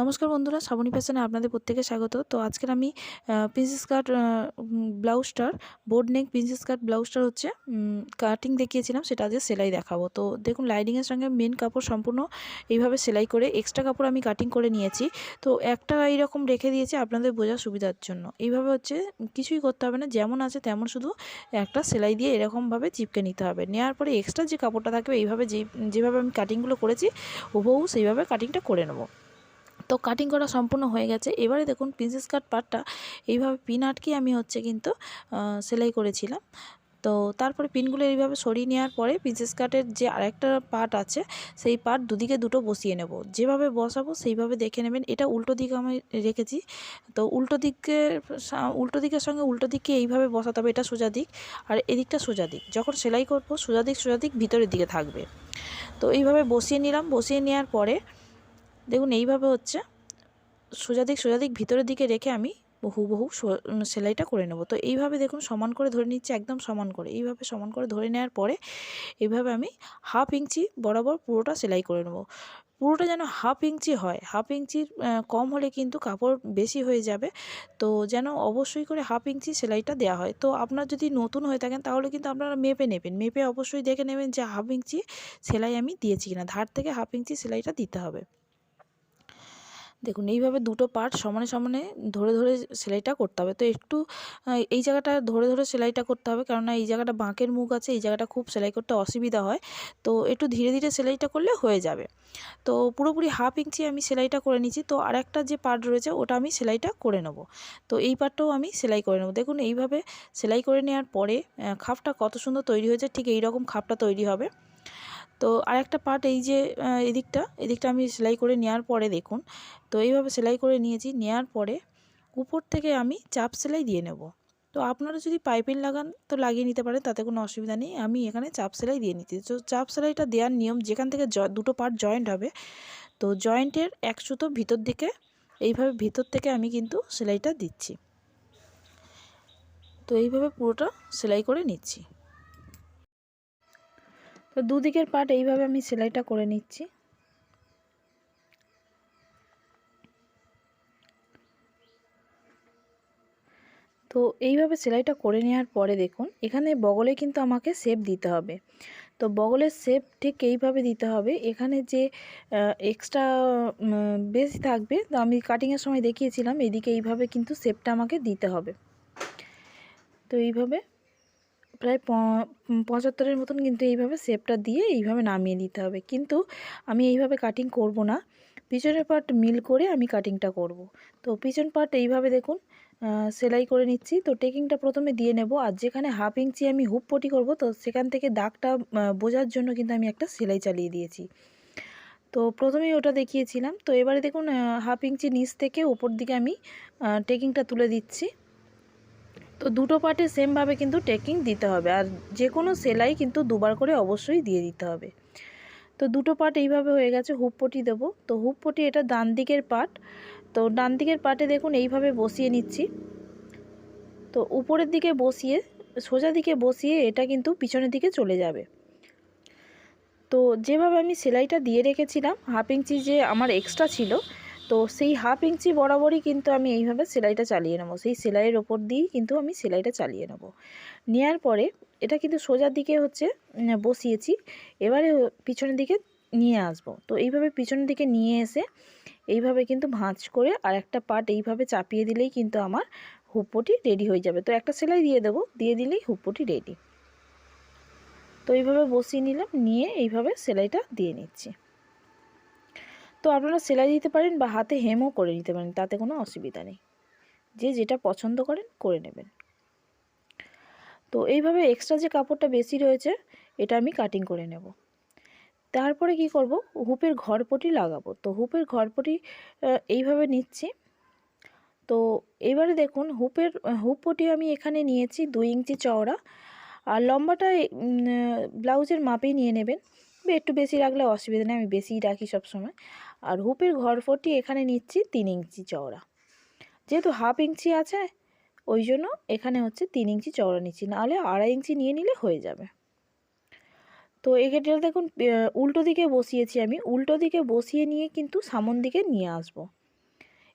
নমস্কার বন্ধুরা, শ্রাবণী ফ্যাশনে আপনাদের প্রত্যেকে স্বাগত। তো আজকের আমি প্রিন্সেস কাট ব্লাউজটার বোর্ড নেক প্রিন্সেস কাট ব্লাউজটার হচ্ছে কাটিং দেখিয়েছিলাম, সেটা আজকে সেলাই দেখাবো। তো দেখুন লাইনিংয়ের সঙ্গে মেন কাপড় সম্পূর্ণ এইভাবে সেলাই করে এক্সট্রা কাপড় আমি কাটিং করে নিয়েছি। তো একটা এইরকম রেখে দিয়েছি আপনাদের বোঝার সুবিধার জন্য। এইভাবে হচ্ছে, কিছুই করতে হবে না, যেমন আছে তেমন শুধু একটা সেলাই দিয়ে এরকমভাবে চিপকে নিতে হবে। নেওয়ার পরে এক্সট্রা যে কাপড়টা থাকবে, এইভাবে যেই যেভাবে আমি কাটিংগুলো করেছি, হুবহু সেইভাবে কাটিংটা করে নেব। তো কাটিং করা সম্পূর্ণ হয়ে গেছে। এবারে দেখুন প্রিন্সেস কাট পার্টটা এইভাবে পিন আটকে আমি হচ্ছে কিন্তু সেলাই করেছিলাম। তো তারপরে পিনগুলো এইভাবে সরিয়ে নেওয়ার পরে প্রিন্সেস কাটের যে আরেকটা পার্ট আছে, সেই পার্ট দুদিকে দুটো বসিয়ে নেব। যেভাবে বসাবো সেইভাবে দেখে নেবেন। এটা উল্টো দিকে আমি রেখেছি। তো উল্টো দিকে উল্টো দিকের সঙ্গে উল্টো দিকে এইভাবে বসাতে হবে। এটা সোজা দিক আর এদিকটা সোজা দিক। যখন সেলাই করব সোজা দিক সোজা দিক ভিতরের দিকে থাকবে। তো এইভাবে বসিয়ে নিলাম। বসিয়ে নেওয়ার পরে দেখুন, এইভাবে হচ্ছে সোজা দিক সোজা দিক, ভিতরের দিকে রেখে আমি হুবহু সেলাইটা করে নেব। তো এইভাবে দেখুন, সমান করে ধরে নিচ্ছি, একদম সমান করে। এইভাবে সমান করে ধরে নেওয়ার পরে এইভাবে আমি হাফ ইঞ্চি বরাবর পুরোটা সেলাই করে নেব। পুরোটা যেন হাফ ইঞ্চি হয়, হাফ ইঞ্চির কম হলে কিন্তু কাপড় বেশি হয়ে যাবে। তো যেন অবশ্যই করে হাফ ইঞ্চি সেলাইটা দেওয়া হয়। তো আপনার যদি নতুন হয়ে থাকেন, তাহলে কিন্তু আপনারা মেপে নেবেন। মেপে অবশ্যই দেখে নেবেন যে হাফ ইঞ্চি সেলাই আমি দিয়েছি কিনা। ধার থেকে হাফ ইঞ্চি সেলাইটা দিতে হবে। দেখুন, এইভাবে দুটো পার্ট সমানে সমানে ধরে ধরে সেলাইটা করতে হবে। তো একটু এই জায়গাটা ধরে ধরে সেলাইটা করতে হবে, কেননা এই জায়গাটা বাঁকের মুখ আছে, এই জায়গাটা খুব সেলাই করতে অসুবিধা হয়। তো একটু ধীরে ধীরে সেলাইটা করলে হয়ে যাবে। তো পুরোপুরি হাফ ইঞ্চি আমি সেলাইটা করে নিচ্ছি তো আর একটা যে পার্ট রয়েছে, ওটা আমি সেলাইটা করে নেব। তো এই পার্টটাও আমি সেলাই করে নেব। দেখুন, এইভাবে সেলাই করে নেওয়ার পরে খাপটা কত সুন্দর তৈরি হয়েছে, ঠিক এই রকম খাপটা তৈরি হবে। তো আরেকটা পার্ট এই যে এদিকটা এদিকটা আমি সেলাই করে নেওয়ার পরে দেখুন, তো এইভাবে সেলাই করে নিয়েছি নেওয়ার পরে উপর থেকে আমি চাপ সেলাই দিয়ে নেব। তো আপনারা যদি পাইপিং লাগান তো লাগিয়ে নিতে পারেন, তাতে কোনো অসুবিধা নেই, আমি এখানে চাপ সেলাই দিয়ে নিচ্ছি। তো চাপ সেলাইটা দেওয়ার নিয়ম, যেখান থেকে দুটো পার্ট জয়েন্ট হবে, তো জয়েন্টের এক সুতো ভিতর দিকে, এইভাবে ভিতর থেকে আমি কিন্তু সেলাইটা দিচ্ছি। তো এইভাবে পুরোটা সেলাই করে নিচ্ছি। তো দুদিকের পার্ট এইভাবে আমি সেলাইটা করে নিচ্ছি। তো এইভাবে সেলাইটা করে নেওয়ার পরে দেখুন, এখানে বগলে কিন্তু আমাকে শেপ দিতে হবে। তো বগলের শেপ ঠিক এইভাবে দিতে হবে। এখানে যে এক্সট্রা বেশি থাকবে, তো আমি কাটিংয়ের সময় দেখিয়েছিলাম, এদিকে এইভাবে কিন্তু শেপটা আমাকে দিতে হবে। তো এইভাবে প্রায় পঁচাত্তরের মতন কিন্তু এইভাবে শেপটা দিয়ে এইভাবে নামিয়ে দিতে হবে। কিন্তু আমি এইভাবে কাটিং করব না। পিছনের পার্ট মিল করে আমি কাটিংটা করব। তো পিছন পার্ট এইভাবে দেখুন সেলাই করে নিচ্ছি। তো টেকিংটা প্রথমে দিয়ে নেব। আর যেখানে হাফ ইঞ্চি আমি হুপ পটি করব, তো সেখান থেকে দাগটা বোঝার জন্য কিন্তু আমি একটা সেলাই চালিয়ে দিয়েছি। তো প্রথমেই ওটা দেখিয়েছিলাম। তো এবারে দেখুন হাফ ইঞ্চি নিচ থেকে উপর দিকে আমি টেকিংটা তুলে দিচ্ছি। তো দুটো পার্টে সেমভাবে কিন্তু টেকিং দিতে হবে। আর যে কোনো সেলাই কিন্তু দুবার করে অবশ্যই দিয়ে দিতে হবে। তো দুটো পার্ট এইভাবে হয়ে গেছে হুপপটি দেব। তো হুপপটি এটা ডান দিকের পার্ট তো ডান দিকের পার্টে দেখুন এইভাবে বসিয়ে নিচ্ছি। তো উপরের দিকে বসিয়ে, সোজা দিকে বসিয়ে এটা কিন্তু পিছনের দিকে চলে যাবে। তো যেভাবে আমি সেলাইটা দিয়ে রেখেছিলাম হাফ ইঞ্চি যে আমার এক্সট্রা ছিল তো সেই হাফ ইঞ্চি বরাবরই কিন্তু আমি এইভাবে সেলাইটা চালিয়ে নেব। সেই সেলাইয়ের ওপর দিয়েই কিন্তু আমি সেলাইটা চালিয়ে নেব। নেওয়ার পরে এটা কিন্তু সোজার দিকে হচ্ছে বসিয়েছি। এবারে পিছনের দিকে নিয়ে আসব। তো এইভাবে পিছনের দিকে নিয়ে এসে এইভাবে কিন্তু ভাঁজ করে আর একটা পার্ট এইভাবে চাপিয়ে দিলেই কিন্তু আমার হুপ্পটি রেডি হয়ে যাবে। তো একটা সেলাই দিয়ে দেবো, দিয়ে দিলেই হুপ্পটি রেডি তো এইভাবে বসিয়ে নিলাম, নিয়ে এইভাবে সেলাইটা দিয়ে নিচ্ছি। তো আপনারা সেলাই দিতে পারেন বা হাতে হেমও করে নিতে পারেন, তাতে কোনো অসুবিধা নেই। যে যেটা পছন্দ করেন, করে নেবেন। তো এইভাবে এক্সট্রা যে কাপড়টা বেশি রয়েছে, এটা আমি কাটিং করে নেব। তারপরে কি করব? হুপের ঘরপটি লাগাবো। তো হুপের ঘরপটি এইভাবে নিচ্ছি। তো এবারে দেখুন, হুপের হুপপটি আমি এখানে নিয়েছি দুই ইঞ্চি চওড়া। আর লম্বাটা ব্লাউজের মাপেই নিয়ে নেবেন। একটু বেশি রাখলে অসুবিধা নেই, আমি বেশিই রাখি সবসময়। আর হুপের ঘরফটি এখানে নিচ্ছি তিন ইঞ্চি চওড়া। যেহেতু হাফ ইঞ্চি আছে, ওই জন্য এখানে হচ্ছে তিন ইঞ্চি চওড়া নিচ্ছি। নাহলে আড়াই ইঞ্চি নিয়ে নিলে হয়ে যাবে। তো এক্ষেত্রে দেখুন উল্টো দিকে বসিয়েছি আমি। উল্টো দিকে বসিয়ে নিয়ে কিন্তু সামন দিকে নিয়ে আসব।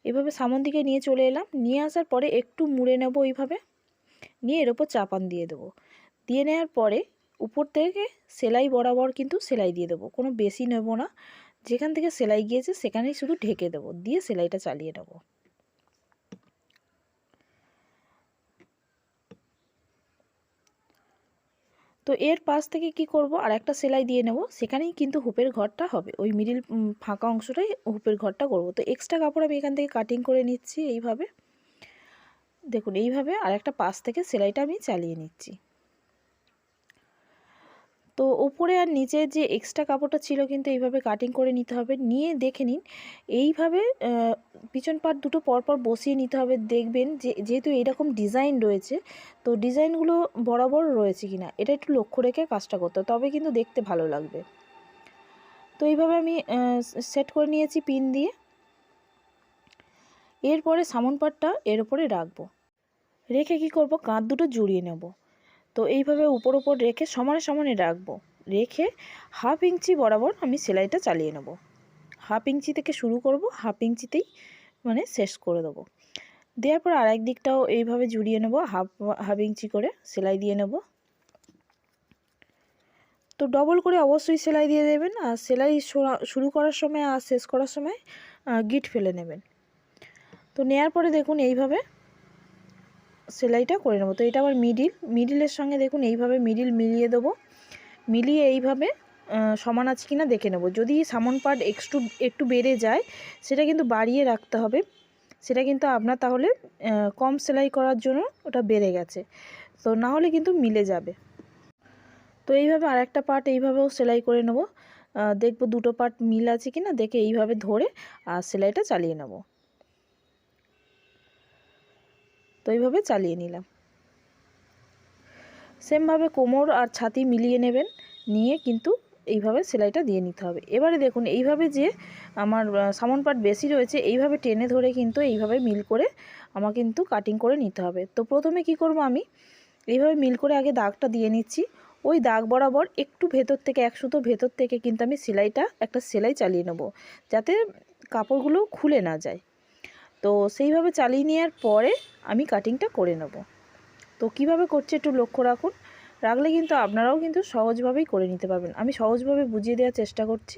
এভাবে সামন দিকে নিয়ে চলে এলাম। নিয়ে আসার পরে একটু মুড়ে নেব এইভাবে নিয়ে এর ওপর চাপান দিয়ে দেবো। দিয়ে নেওয়ার পরে উপর থেকে সেলাই বরাবর কিন্তু সেলাই দিয়ে দেবো। কোনো বেশি নেব না। যেখান থেকে সেলাই গিয়েছে সেখানেই শুধু ঢেকে দেবো। দিয়ে সেলাইটা চালিয়ে নেব। তো এর পাশ থেকে কি করব? আর একটা সেলাই দিয়ে নেব। সেখানেই কিন্তু হুপের ঘরটা হবে। ওই মিডিল ফাঁকা অংশটাই হুপের ঘরটা করব। তো এক্সট্রা কাপড় আমি এখান থেকে কাটিং করে নিচ্ছি এইভাবে। দেখুন, এইভাবে আর একটা পাশ থেকে সেলাইটা আমি চালিয়ে নিচ্ছি। তো ওপরে আর নিচে যে এক্সট্রা কাপড়টা ছিল কিন্তু এইভাবে কাটিং করে নিতে হবে, নিয়ে দেখে নিন। এইভাবে পিছন পাট দুটো পরপর বসিয়ে নিতে হবে, দেখবেন যে, যেহেতু এইরকম ডিজাইন রয়েছে, তো ডিজাইনগুলো বরাবর রয়েছে কি না এটা একটু লক্ষ্য রেখে কাজটা করতে তবে কিন্তু দেখতে ভালো লাগবে। তো এইভাবে আমি সেট করে নিয়েছি পিন দিয়ে। এরপরে সামন পাটটা এর উপরে রাখব। রেখে কি করব? কাঁধ দুটো জুড়িয়ে নেব। তো এইভাবে উপর উপর রেখে সমানে সমানে রাখব। রেখে হাফ ইঞ্চি বরাবর আমি সেলাইটা চালিয়ে নেব। হাফ ইঞ্চি থেকে শুরু করব হাফ ইঞ্চিতেই মানে শেষ করে দেবো। দেওয়ার পর আরেক দিকটাও এইভাবে জুড়িয়ে নেব হাফ হাফ ইঞ্চি করে সেলাই দিয়ে নেব। তো ডবল করে অবশ্যই সেলাই দিয়ে দেবেন আর সেলাই শুরু করার সময় আর শেষ করার সময় গিট ফেলে নেবেন। তো নেয়ার পরে দেখুন এইভাবে সেলাইটা করে নেব। তো এটা আবার মিডিল মিডিলের সঙ্গে দেখুন এইভাবে মিডিল মিলিয়ে দেবো। মিলিয়ে এইভাবে সমান আছে কি না দেখে নেব। যদি সামন পার্ট একটু একটু বেড়ে যায়, সেটা কিন্তু বাড়িয়ে রাখতে হবে। সেটা কিন্তু আপনার তাহলে কম সেলাই করার জন্য ওটা বেড়ে গেছে। তো না হলে কিন্তু মিলে যাবে। তো এইভাবে আরেকটা পার্ট এইভাবেও সেলাই করে নেব। দেখব দুটো পার্ট মিল আছে কি না দেখে এইভাবে ধরে, আর সেলাইটা চালিয়ে নেব। তো এইভাবে চালিয়ে নিলাম। সেমভাবে কোমর আর ছাতি মিলিয়ে নেবেন, নিয়ে কিন্তু এইভাবে সেলাইটা দিয়ে নিতে হবে। এবারে দেখুন, এইভাবে যে আমার সামন পাট বেশি রয়েছে, এইভাবে টেনে ধরে কিন্তু এইভাবে মিল করে আমার কিন্তু কাটিং করে নিতে হবে। তো প্রথমে কি করব আমি? এইভাবে মিল করে আগে দাগটা দিয়ে নিচ্ছি। ওই দাগ বরাবর একটু ভেতর থেকে, এক সুতো ভেতর থেকে কিন্তু আমি সেলাইটা, একটা সেলাই চালিয়ে নেব। যাতে কাপড়গুলো খুলে না যায়। তো সেইভাবে চালিয়ে নেওয়ার পরে আমি কাটিংটা করে নেব। তো কীভাবে করছে একটু লক্ষ্য রাখুন। রাখলে কিন্তু আপনারাও কিন্তু সহজভাবেই করে নিতে পারবেন। আমি সহজভাবে বুঝিয়ে দেওয়ার চেষ্টা করছি।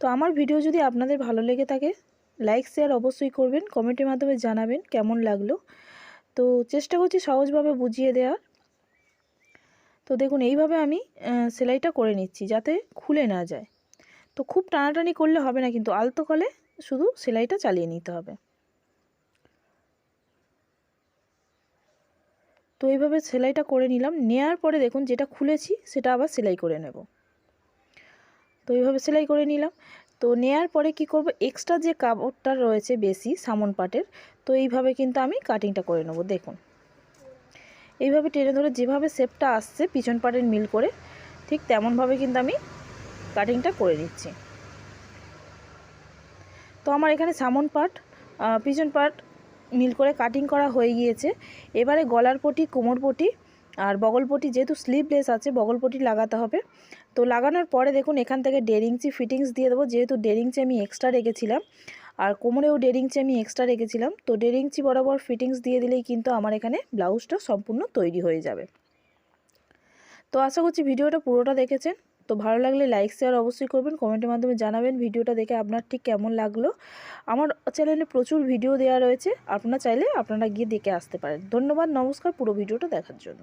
তো আমার ভিডিও যদি আপনাদের ভালো লেগে থাকে লাইক শেয়ার অবশ্যই করবেন। কমেন্টের মাধ্যমে জানাবেন কেমন লাগল। তো চেষ্টা করছি সহজভাবে বুঝিয়ে দেওয়ার। তো দেখুন, এইভাবে আমি সেলাইটা করে নিচ্ছি যাতে খুলে না যায়। তো খুব টানাটানি করলে হবে না, কিন্তু আলতো কলে শুধু সেলাইটা চালিয়ে নিতে হবে। তো এইভাবে সেলাইটা করে নিলাম। নেয়ার পরে দেখুন যেটা খুলেছি সেটা আবার সেলাই করে নেব। তো এইভাবে সেলাই করে নিলাম। তো নেয়ার পরে কি করব? এক্সট্রা যে কাপড়টা রয়েছে বেশি সামন পাটের, তো এইভাবে কিন্তু আমি কাটিংটা করে নেব। দেখুন। এইভাবে টেনে ধরে যেভাবে শেপটা আসছে, পিছন পাটের মিল করে, ঠিক তেমনভাবে কিন্তু আমি কাটিংটা করে নিচ্ছি। তো আমার এখানে সামন পাট পিছন পাট মিল করে কাটিং করা হয়ে গিয়েছে। এবারে গলার পটি, কোমর পটি আর বগল পটি যেহেতু স্লিভলেস আছে, বগল পটি লাগাতে হবে। তো লাগানোর পরে দেখুন, এখান থেকে দেড় ইঞ্চি ফিটিংস দিয়ে দেবো, যেহেতু ইঞ্চি আমি এক্সট্রা রেখেছিলাম। আর কোমরেও ইঞ্চি আমি এক্সট্রা রেখেছিলাম। তো দেড় ইঞ্চি বরাবর ফিটিংস দিয়ে দিলেই কিন্তু আমার এখানে ব্লাউজটা সম্পূর্ণ তৈরি হয়ে যাবে। তো আশা করছি ভিডিওটা পুরোটা দেখেছেন। তো ভালো লাগলে লাইক শেয়ার অবশ্যই করবেন কমেন্টের মাধ্যমে জানাবেন ভিডিওটা দেখে আপনার ঠিক কেমন লাগল। আমার চ্যানেলে প্রচুর ভিডিও দেওয়া রয়েছে, আপনারা চাইলে আপনারা গিয়ে দেখে আসতে পারেন। ধন্যবাদ, নমস্কার, পুরো ভিডিওটা দেখার জন্য।